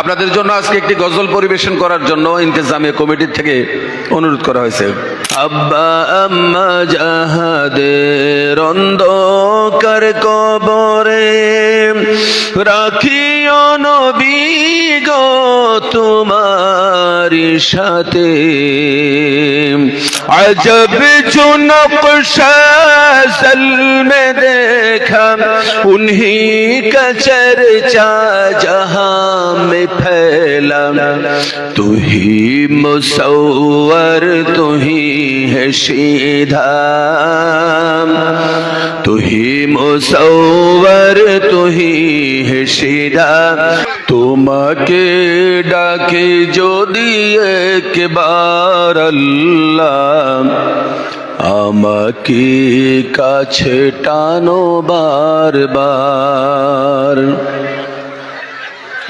আপনাদের জন্য আজকে একটি গজল পরিবেশন করার জন্য ইন্তেজামিয়া কমিটির থেকে অনুরোধ করা হয়েছে। আব্বা আম্মা জাহাদের অন্ধকার কবরে রাখিও নবী গো তোমার সাথে। আজব চুনক সাল মে দেখা, উনহি কচর চা জহা মে फैला तू ही मुसवर तू ही है सीधा तू ही मुसवर तू ही है सीधा তোমাকে ডাকে যদি একবার আল্লাহ আমাকে কাছে টানো বারবার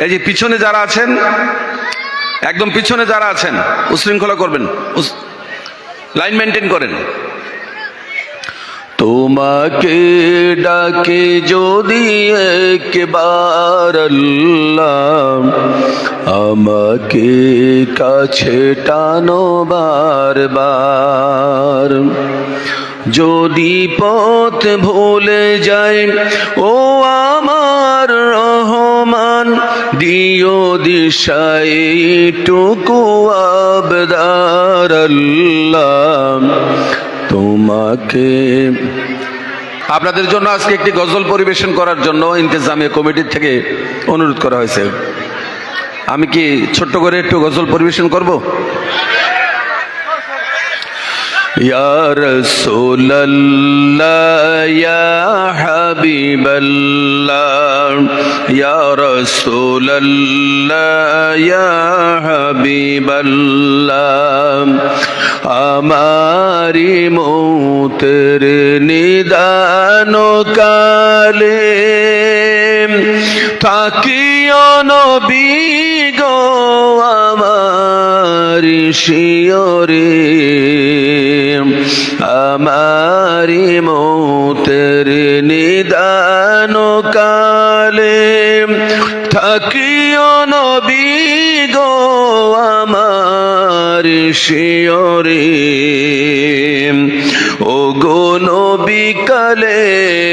এই যে পিছনে যারা আছেন, একদম পিছনে যারা আছেন, উশৃঙ্খলা করবেন লাইন মেনটেন করেন। তোমাকে ডাকে যদি একবার আমাকে কাছে টানো বারবার। যদি পথ ভুলে যায়, ও আমার রহমান দিও দিশাই টুকু আবদার তোমাকে। আপনাদের জন্য আজকে একটি গজল পরিবেশন করার জন্য ইন্তেজামিয়া কমিটির থেকে অনুরোধ করা হয়েছে। আমি কি ছোট্ট করে একটু গজল পরিবেশন করব? يا رسول الله يا حبيب الله يا رسول الله يا حبيب الله আমারি মৌতের নিদান কালে থাকিও নবী গো আমার শিয়রে আমারি মৌতের নিদান কালে থাকিও নবী গো আমার শিয়রে ও গো নবী কালে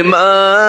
মা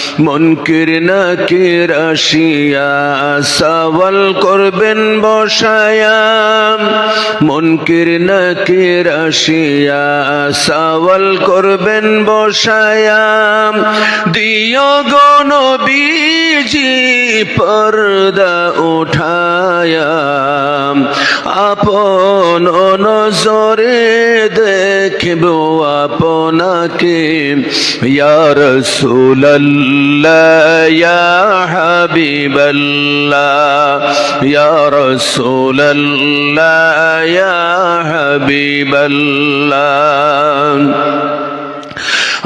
মনকির নাকির আসিয়া সওয়াল করবেন বসায়াম মনকির নাকির আসিয়া সওয়াল করবেন বসায়াম দিও গো নবীজি, পর্দা উঠায়াম আপন নজরে দেখব আপনাকে। ইয়া রাসূলুল্লাহ ইয়া হাবিবাল্লাহ ইয়া রাসূলুল্লাহ ইয়া হাবিবাল্লাহ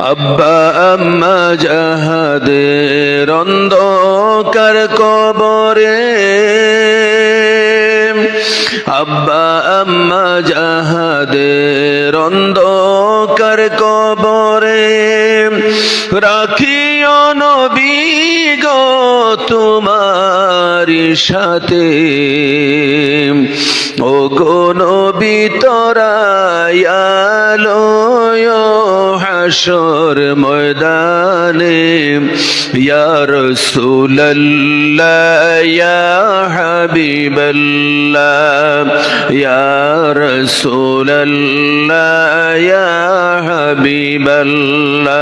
আব্বা আম্মা জাহাদের অন্ধকার কবরে আব্বা আম্মা জাহাদের অন্ধকার কবরে রাখিও নবী গো তোমার সাথে। ও নবী তোরায়ালো হাসর ময়দানে। ইয়া রাসূলুল্লাহ, ইয়া হাবিবাল্লাহ, ইয়া রাসূলুল্লাহ, ইয়া হাবিবাল্লাহ।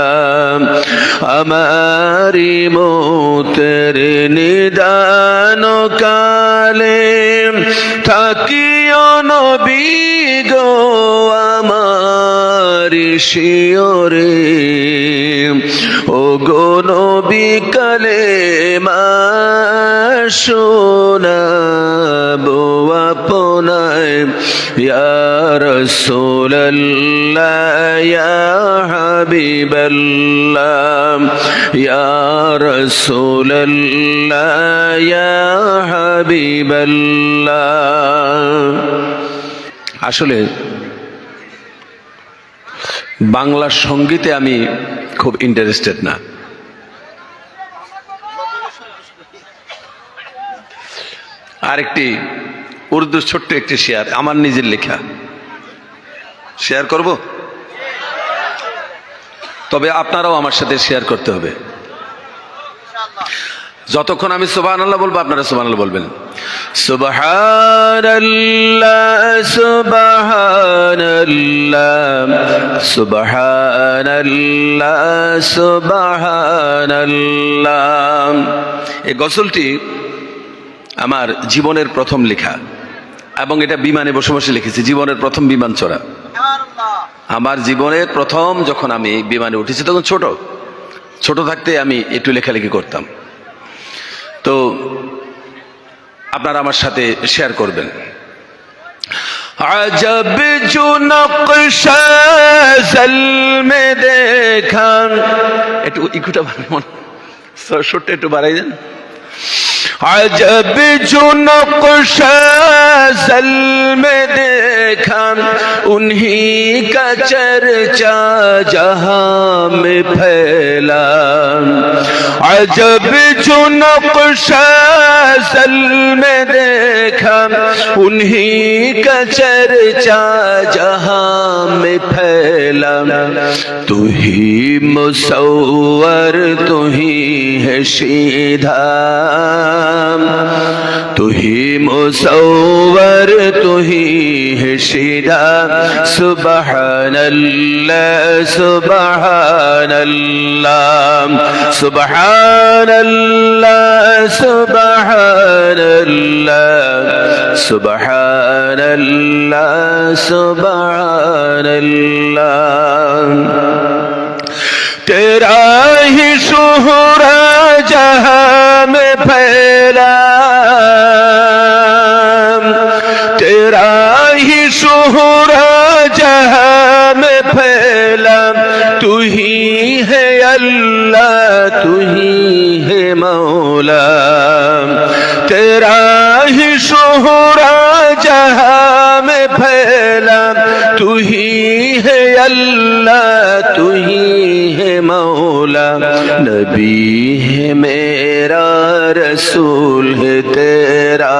আমারি মৌতের নিদান কালে থাকিও নবী গো আমার শিওরে ও গো নবী কালে শোনাবো আপনায়। ইয়া রাসূলাল্লাহ ইয়া হাবিবাল্লাহ ইয়া রাসূলাল্লাহ ইয়া হাবিবাল্লাহ আসলে বাংলা সঙ্গীতে আমি খুব ইন্টারেস্টেড না। আরেকটি উর্দু ছোট্ট একটি শেয়ার, আমার নিজের লেখা। শেয়ার করব? তবে আপনারাও আমার সাথে শেয়ার করতে হবে। যতক্ষণ আমি সুবাহ আল্লাহ বলব, আপনারা সুবাহ আল্লাহ বলবেন। সুবহানাল্লাহ সুবহানাল্লাহ সুবহানাল্লাহ সুবহানাল্লাহ। এই গজলটি আমার জীবনের প্রথম লেখা। এবং এটা বিমানে বসে বসে লিখেছি, জীবনের প্রথম বিমান চড়া। আমার জীবনের প্রথম যখন আমি বিমানে উঠেছি, তখন ছোট। ছোট থাকতে আমি একটু লেখালেখি করতাম। তো আপনারা আমার সাথে শেয়ার করবেন। আজব جو نقش زلم دیکھا একটু ইকুটা বাড়ানো ছোট্ট একটু বাড়াই দেন। عجب جو نقشہ زل میں دیکھا، انہی کا چرچا جہاں میں پھیلا۔ عجب جو نقشہ زل میں دیکھا، انہی کا چرچا جہاں میں پھیلا۔ تو ہی مصور، تو ہی ہے سیدھا तू ही मुसवर तू ही हिशिदा सुबहान अल्लाह सुबहान अल्लाह सुबहान अल्लाह सुबहान अल्लाह सुबहान अल्लाह सुबहान अल्लाह تیرا ہی شہرا جہاں میں پھیلا۔ تیرا ہی شہرا جہاں میں پھیلا۔ تو ہی ہے اللہ، تو ہی ہے مولا۔ تیرا ہی شہرا جہاں نبی ہے میرا رسول ہے تیرا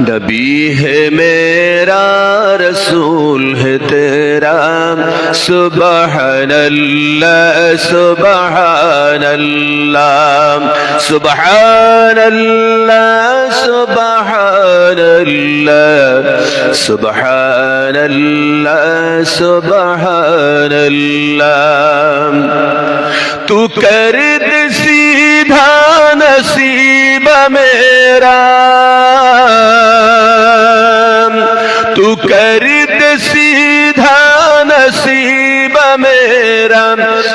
نبی ہے সুবহানাল্লাহ সুবহানাল্লাহ সুবহানাল্লাহ সুবহানাল্লাহ সুবহানাল্লাহ সুবহানাল্লাহ। তু কর দে সিধা নসিব মেরা میرا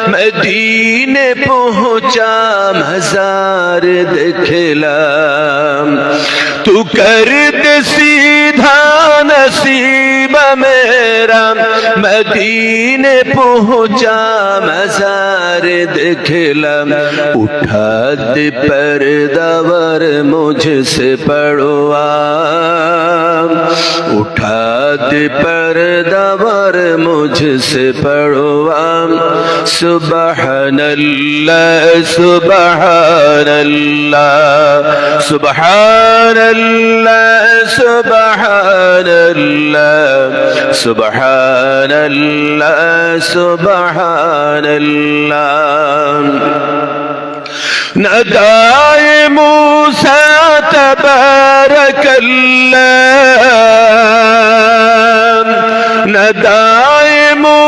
مدینے پہنچا مزار دکھلا تو کر دے سیدھا نصیب میرا مدینے پہنچا، مزار دکھلا اٹھا دے پردور مجھ سے پڑوا اٹھا دے پردور مجھ سے پڑوا سبحان اللہ، سبحان الله سبحان الله سبحان الله سبحان الله. سبحان الله نداي موسى تبارك الله. نداي موسى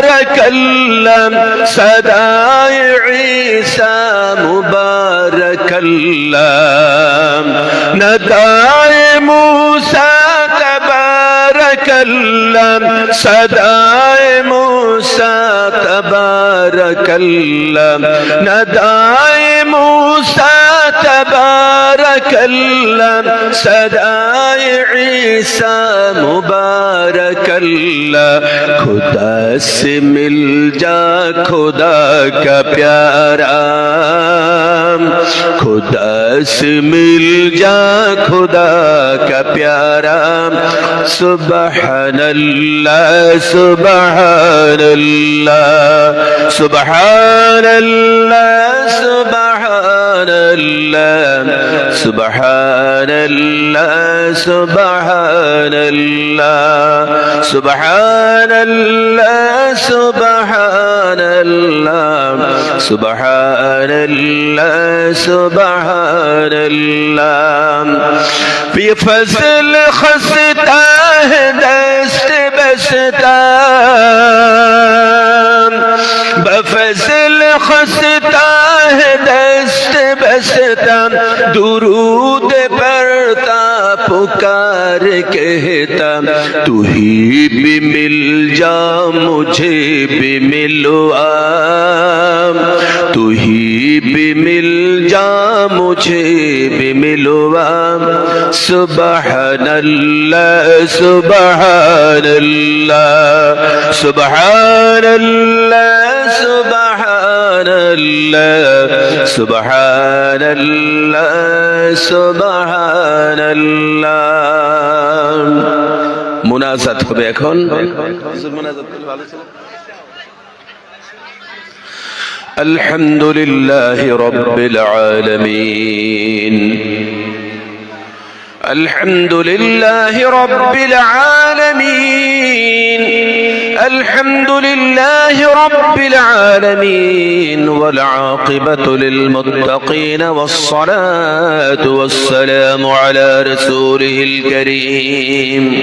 بارك اللهم سداي عيسى مبارك اللهم نداي موسى تبارك اللهم سداي موسى تبارك تبارك نداي موسى تبارك الله صداي عيسى مبارك الله خدا سے مل جا خدا کا پیارا خدا سے مل جا خدا کا پیارا سبحان اللہ سبحان اللہ سبحان سبحان الله سبحان الله سبحان الله سبحان الله سبحان الله سبحان الله سبحان الله سبحان الله. في فصل خستا دست بستاه خستہ ہے دست بستہ درود پڑھتا پکار کہتا تو ہی بھی مل جا مجھے بھی ملو آم تو ہی بھی مل जा मुझे भी मिलवा सुबह नल्ला सुबह नल्ला सुबह नल्ला सुबह الله سبحان الله سبحان الله মুনাজাত হবে এখন মুনাজাত ভালো ছিল الحمد لله رب العالمين. الحمد لله رب العالمين. الحمد لله رب العالمين. والعاقبة للمتقين والصلاة والسلام على رسوله الكريم.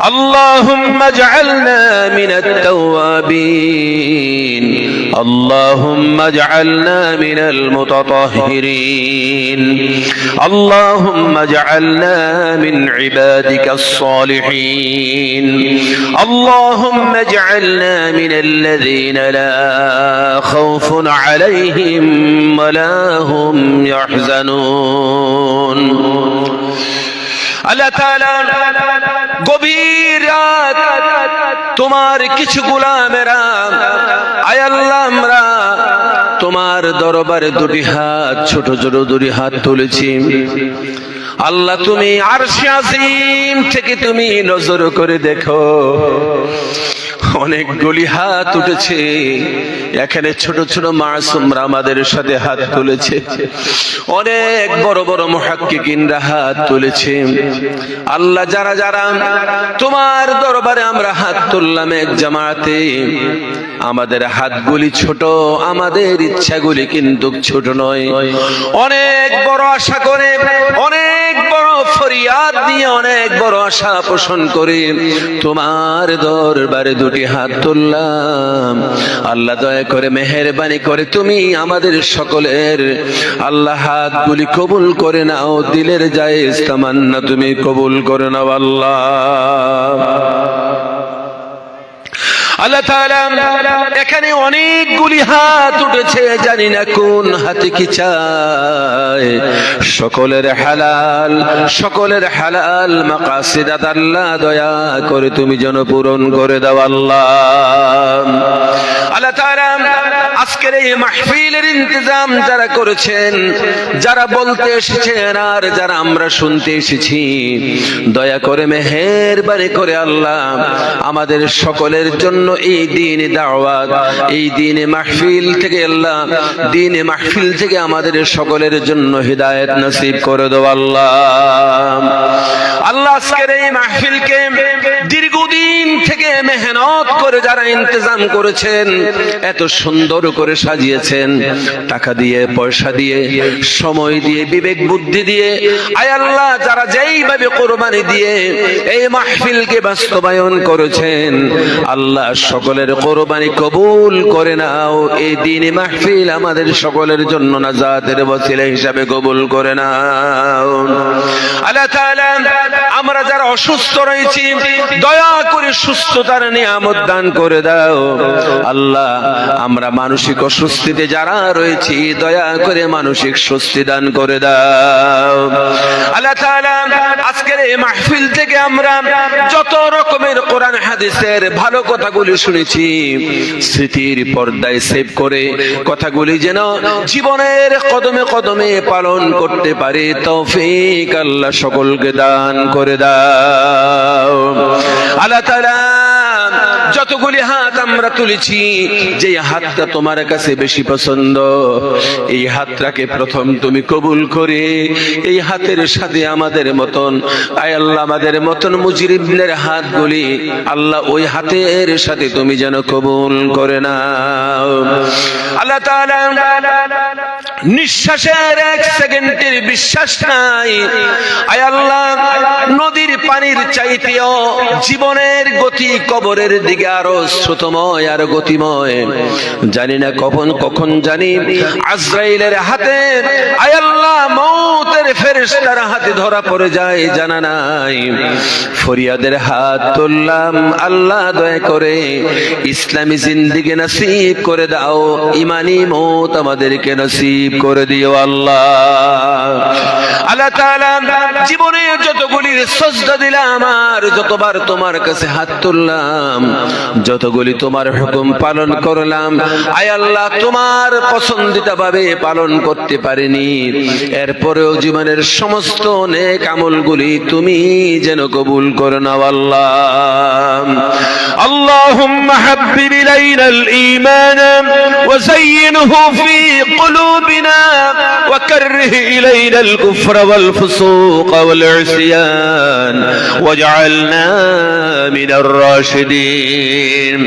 اللهم اجعلنا من التوابين. اللهم اجعلنا من المتطهرين. اللهم اجعلنا من عبادك الصالحين. اللهم اجعلنا من الذين لا خوف عليهم ولا هم يحزنون. الله تعالى গভীর তোমার কিছু গোলামেরা, আয় আল্লাহ আমরা তোমার দরবারে দুটি হাত, ছোট ছোট দুটি হাত তুলেছি। আল্লাহ তুমি আর থেকে তুমি নজর করে দেখো। অনেক গলি হাত উঠেছে। এখানে ছোট ছোট মাসুমরা আমাদের সাথে হাত তুলেছে। অনেক বড় বড় মহাক্কিকিনরা হাত তুলেছে। আল্লাহ যারা যারা, তোমার দরবারে আমরা হাত তুললাম এক জামাতে। আমাদের হাতগুলি ছোট, আমাদের ইচ্ছাগুলি কিন্তু ছোট নয়। অনেক বড় আশা করে, অনেক বড় ফরিয়াদ নিয়ে অনেক বড় আশা পোষণ করে। তোমার দরবারে দুটি হাত তুললাম। আল্লাহ দয়া করে মেহেরবানি করে তুমি আমাদের সকলের। আল্লাহ হাতগুলি কবুল করে নাও, দিলের জায়েজ তামান্না তুমি কবুল করে নাও আল্লাহ। এখানে অনেকগুলি হাত উঠেছে, জানি না কোন হাতে কি চায়। সকলের হালাল সকলের হালাল মাকাসিদাত আল্লাহ দয়া করে তুমি যেন পূরণ করে দাও আল্লাহ। আল্লাহ আজকের এই মাহফিলের ইন্তজাম যারা করেছেন, যারা বলতে এসেছেন আর যারা আমরা শুনতে এসেছি, দয়া করে মেহেরবানি করে আল্লাহ আমাদের সকলের জন্য এই দিন দাওয়াত, এই দিনে মাহফিল থেকে আল্লাহ, দিনে মাহফিল থেকে আমাদের সকলের জন্য হৃদায়ত নসিব করে দেও আল্লাহ। আল্লাহ আজকের এই মাহফিলকে দীর্ঘদিন থেকে মেহনত করে যারা ইন্তজাম করেছেন, এত সুন্দর করে সাজিয়েছেন। টাকা দিয়ে, পয়সা দিয়ে, সময় দিয়ে, বিবেক বুদ্ধি দিয়ে। আয় আল্লাহ, যারা যেইভাবে কোরবানি দিয়ে এই মাহফিলকে বাস্তবায়ন করেছেন, আল্লাহ সকলের কোরবানি কবুল করে নাও। এই দিনে মাহফিল আমাদের সকলের জন্য না নাজাতের বসিলা হিসাবে কবুল করে নাও। আল্লাহ তাআলা আমরা যারা অসুস্থ রয়েছি, দয়া করে সুস্থতার নিয়ামত দান করে দাও। আল্লাহ, আমরা মানসিক অস্বস্তিতে যারা রয়েছি, দয়া করে মানসিক স্বস্তি দান করে দাও। আল্লাহ আজকের এই মাহফিল থেকে আমরা যত রকমের কোরআন হাদিসের ভালো কথাগুলি শুনেছি, স্মৃতির পর্দায় সেভ করে কথাগুলি যেন জীবনের কদমে কদমে পালন করতে পারে, তৌফিক আল্লাহ সকলকে দান করে দাও। আল্লাহ তাআলা যতগুলি হাত আমরা তুলেছি যে হাতটা তোমার কাছে বেশি পছন্দ, এই হাতটাকে প্রথম তুমি কবুল করে, এই হাতের সাথে আমাদের মতন, আয় আল্লাহ, আমাদের মতন মুজরিবদের হাতগুলি আল্লাহ ওই হাতের সাথে তুমি যেন কবুল করে না আল্লাহ নিঃশ্বাসের এক সেকেন্ডের বিশ্বাস নাই। আয় আল্লাহ, নদীর পানির চাইতেও জীবনের গতি কবরের দিকে আরও শ্রুতময়, আর গতিময়। জানি না কখন কখন জানি আজরাইলের হাতে। আল্লাহ, মৌতের ফেরেশতার হাতে ধরা পড়ে যায়, জানা নাই। ফরিয়াদের হাত তুললাম, আল্লাহ দয়া করে ইসলামী জিন্দিগি নসিব করে দাও। ইমানি মৌত আমাদেরকে নসিব করে দিও আল্লাহ আল্লাহ তাআলা জীবনে যতগুলি সজদা দিলাম আর যতবার তোমার কাছে হাত তুললাম যতগুলি তোমার হুকুম পালন করলাম আয় আল্লাহ তোমার পছন্দিতা ভাবে পালন করতে পারিনি এরপরেও জীবনের সমস্ত নেক আমলগুলি তুমি যেন কবুল করে নাও আল্লাহ اللهم حبب إلينا الإيمان وزينه في قلوبنا وكره إلينا الكفر والفسوق والعصيان واجعلنا من الراشدين.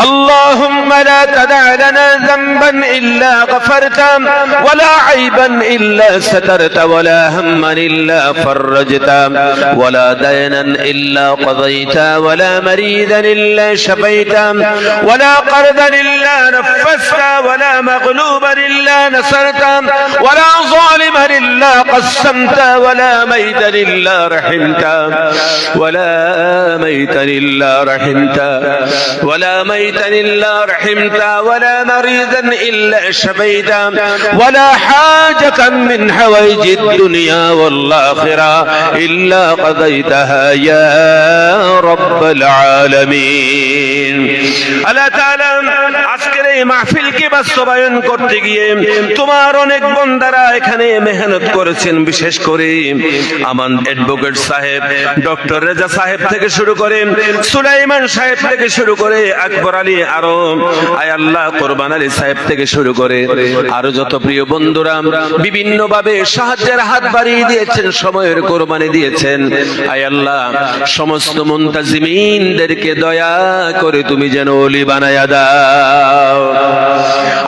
اللهم لا تدع لنا ذنبا إلا غفرته ولا عيبا إلا سترت ولا هما إلا فرجت ولا دينا إلا قضيت ولا مريدا إلا شفيت ولا قرضا إلا نفست ولا مغلوبا إلا نصرت أحسنت ولا ظالما إلا قسمت ولا ميتا إلا رحمت ولا ميتا إلا رحمت ولا ميتا إلا رحمت ولا مريضا إلا شفيت ولا حاجة من حوائج الدنيا والآخرة إلا قضيتها يا رب العالمين. ألا تعلم মাহফিলকে বাস্তবায়ন করতে গিয়ে তোমার অনেক বন্দারা এখানে মেহনত করেছেন, বিশেষ করে আমান অ্যাডভোকেট সাহেব, ডক্টর রেজা সাহেব থেকে শুরু করে সুলাইমান সাহেব থেকে শুরু করে আকবর আলী আরও, আয় আল্লাহ, কোরবান আলী সাহেব থেকে শুরু করে আরও যত প্রিয় বন্ধুরা বিভিন্ন ভাবে সাহায্যের হাত বাড়িয়ে দিয়েছেন, সময়ের কোরবানি দিয়েছেন। আয় আল্লাহ, সমস্ত মুন্তাজিমিনদেরকে দয়া করে তুমি যেন অলি বানায়া দাও।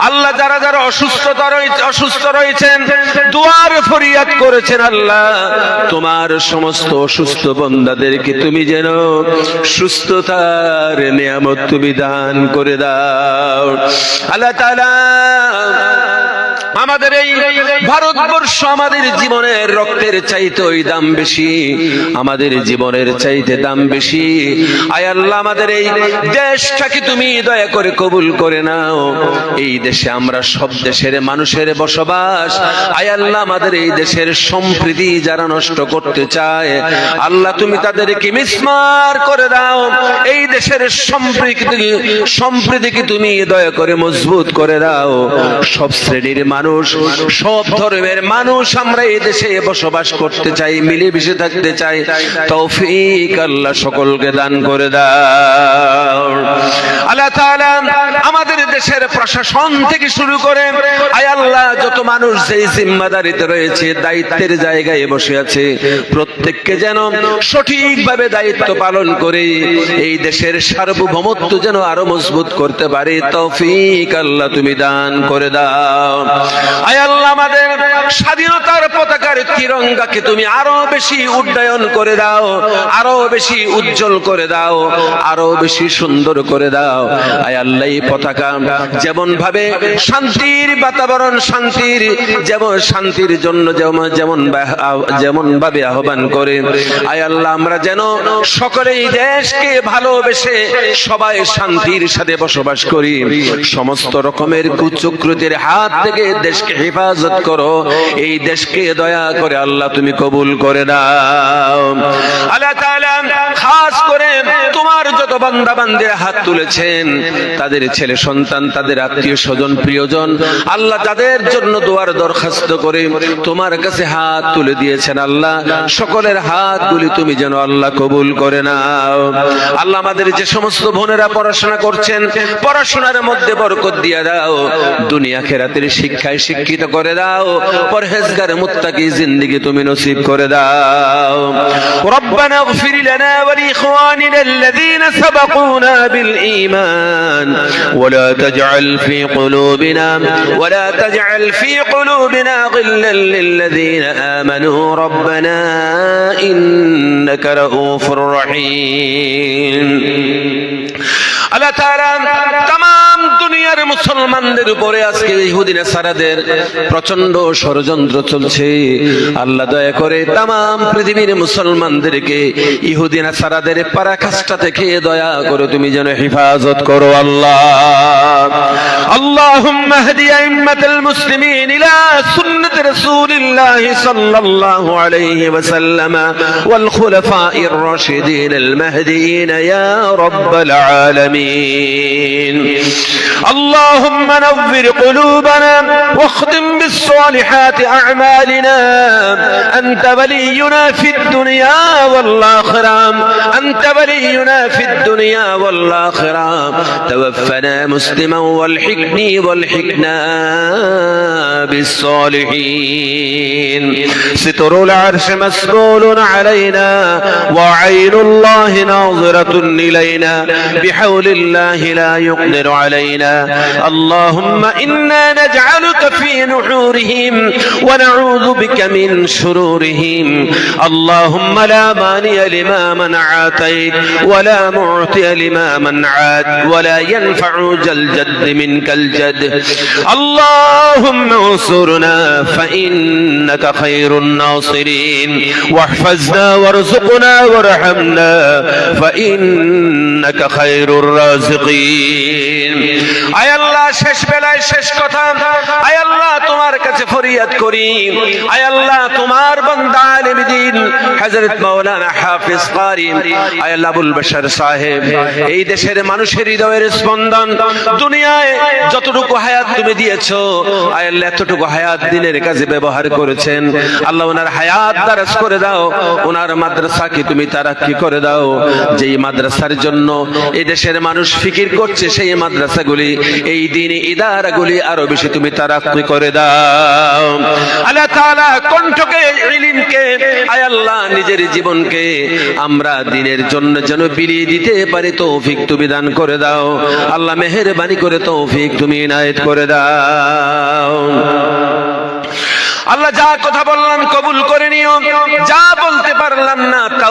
আল্লাহ যারা যারা অসুস্থতা অসুস্থ রয়েছেন, দুয়ার ফরিয়াদ করেছেন আল্লাহ। তোমার সমস্ত অসুস্থ বন্দাদেরকে তুমি যেন সুস্থতার নিয়ামত তুমি দান করে দাও। আল্লাহ তাআলা আমাদের এই ভারতবর্ষ আমাদের জীবনের রক্তের চাইতে ওই দাম বেশি, আমাদের জীবনের চাইতে দাম বেশি। আয় আল্লাহ, আমাদের এই দেশটাকে তুমি দয়া করে কবুল করে নাও। এই দেশে আমরা সব দেশের মানুষের বসবাস। আয় আল্লাহ, আমাদের এই দেশের সম্প্রীতি যারা নষ্ট করতে চায়, আল্লাহ তুমি তাদেরকে মিসমার করে দাও। এই দেশের সম্প্রীতি, সম্প্রীতিকে তুমি দয়া করে মজবুত করে দাও। সব শ্রেণির মানুষ সব ধর্মের মানুষ আমরা এই দেশে বসবাস করতে চাই, মিলেমিশে থাকতে চাই। তৌফিক আল্লাহ সকলকে দান করে দাও। আল্লাহ তাআলা আমাদের দেশের প্রশাসন থেকে শুরু করে, আয় আল্লাহ, যত মানুষ যেই জিম্মাদারিতে রয়েছে, দায়িত্বের জায়গায় বসে আছে, প্রত্যেককে যেন সঠিকভাবে দায়িত্ব পালন করে, এই দেশের সার্বভৌমত্ব যেন আরও মজবুত করতে পারে। তৌফিক আল্লাহ তুমি দান করে দাও। আমাদের স্বাধীনতার পতাকার তিরঙ্গাকে তুমি আরও বেশি উড্ডয়ন করে দাও, আরও বেশি উজ্জ্বল করে দাও, আরও বেশি সুন্দর করে দাও। আয় আল্লাহ পতাকা যেমন ভাবে শান্তির বাতাবরণ, শান্তির যেমন, শান্তির জন্য যেমন যেমন যেমন ভাবে আহ্বান করে। আয় আল্লাহ আমরা যেন সকলেই দেশকে ভালোবেসে সবাই শান্তির সাথে বসবাস করি। সমস্ত রকমের কুচক্রতির হাত থেকে দেশকে হেফাজত করো। এই দেশকে দয়া করে আল্লাহ তুমি কবুল করে দাও আল্লাহ তাআলা খাস করে তোমার যত বান্দা বান্দির হাত তুলেছেন, তাদের ছেলে সন্তান, তাদের আত্মীয় স্বজন, প্রিয়জন, আল্লাহ তাদের জন্য দোয়ার দরখাস্ত করে তোমার কাছে হাত তুলে দিয়েছেন আল্লাহ। সকলের হাতগুলি তুমি যেন আল্লাহ কবুল করে নাও। আল্লাহ আমাদের যে সমস্ত বোনেরা পড়াশোনা করছেন, পড়াশোনার মধ্যে বরকত দিয়ে দাও। দুনিয়া খেরাতের শিক্ষায় শিক্ষিত করে দাও পরহেজগার মুত্তাকি জিন্দেগি তুমি নসিব করে দাও ربنا اغفر لنا ولإخواننا الذين سبقونا بالإيمان ولا تجعل في قلوبنا ولا تجعل في قلوبنا غلا للذين آمنوا ربنا إنك رؤوف رحيم আল্লাহ তাআলা তাম দুনিয়ার মুসলমানদের উপরে আজকে ইহুদিন সারাদের প্রচন্ড ষড়যন্ত্র চলছে আল্লাহ দয়া করে তাম পৃথিবীর মুসলমানদেরকে ইহুদিন সারাদের পারাকাষ্ঠা থেকে দয়া করে তুমি যেন হেফাজত করো আল্লাহ اللهم اهد أئمة المسلمين إلى سنة رسول الله صلى الله عليه وسلم والخلفاء الراشدين المهديين يا رب العالمين اللهم نور قلوبنا واختم بالصالحات أعمالنا. أنت ولينا في الدنيا والآخرة. أنت ولينا في الدنيا والآخرة. توفنا مسلما والحقني والحقنا بالصالحين. ستر العرش مسؤول علينا وعين الله ناظرة إلينا. بحول الله لا يقدر علينا. اللهم إنا نجعلك في نحورهم ونعوذ بك من شرورهم. اللهم لا مانع لما منعتيت ولا معطي لما منعت ولا ينفع ذا الجد منك الجد. اللهم انصرنا فإنك خير الناصرين. واحفظنا وارزقنا وارحمنا فإنك خير الرازقين আয় আল্লাহ শেষ বেলায় শেষ কথা আয় আল্লাহ তোমার কাছে ফরিয়াদ করি আয় আল্লাহ তোমার বান্দা আলেম দিন হযরত মাওলানা হাফিজ কারি আয় আল্লাহ আবুল বাশার সাহেব এই দেশের মানুষের হৃদয়ের স্পন্দন দুনিয়ায় যতটুকু হায়াত তুমি দিয়েছো আয় আল্লাহ এতটুকু হায়াত দিনের কাজে ব্যবহার করেছেন আল্লাহ ওনার হায়াত দারাজ করে দাও ওনার মাদ্রাসাকে তুমি তারাক্কি করে দাও যেই মাদ্রাসার জন্য এই দেশের মানুষ ফিকির করছে সেই মাদ্রাসাগুলি, এই দিনে ইদারাগুলি আরও বেশি তুমি তারাক্কি করে দাও। আল্লাহ তাআলা কণ্ঠকে, ইলমকে, আয় আল্লাহ নিজের জীবনকে আমরা দিনের জন্য যেন বিলিয়ে দিতে পারি, তৌফিক তুমি দান করে দাও। আল্লাহ মেহেরবানি করে তৌফিক তুমি ইনায়েত করে দাও। আল্লাহ যা কথা বললাম কবুল করে নিও, যা বলতে পারলাম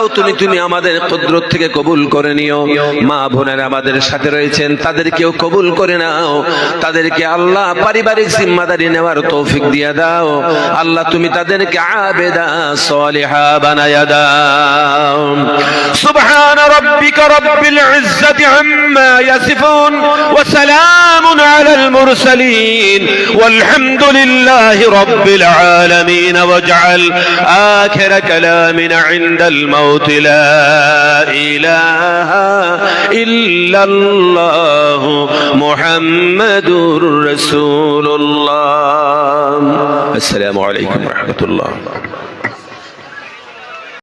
না তাও তুমি তুমি আমাদের কুদরত থেকে কবুল করে নিও মা বোনেরা আমাদের সাথে রয়েছেন তাদেরকেও কবুল করে নাও তাদেরকে আল্লাহ পারিবারিক জিম্মাদারি নেওয়ার তৌফিক দিয়ে দাও আল্লাহ তুমি তাদেরকে আবেদা সলিহা বানায়া দাও সুবহান রাব্বিকা রাব্বিল ইজ্জাতি আম্মা ইয়াসিফুন ওয়া সালামুন আলাল মুরসালিন والحمد لله رب العالمين واجعل آخر كلامنا عند الموت لا إله إلا الله محمد رسول الله. السلام عليكم ورحمة الله.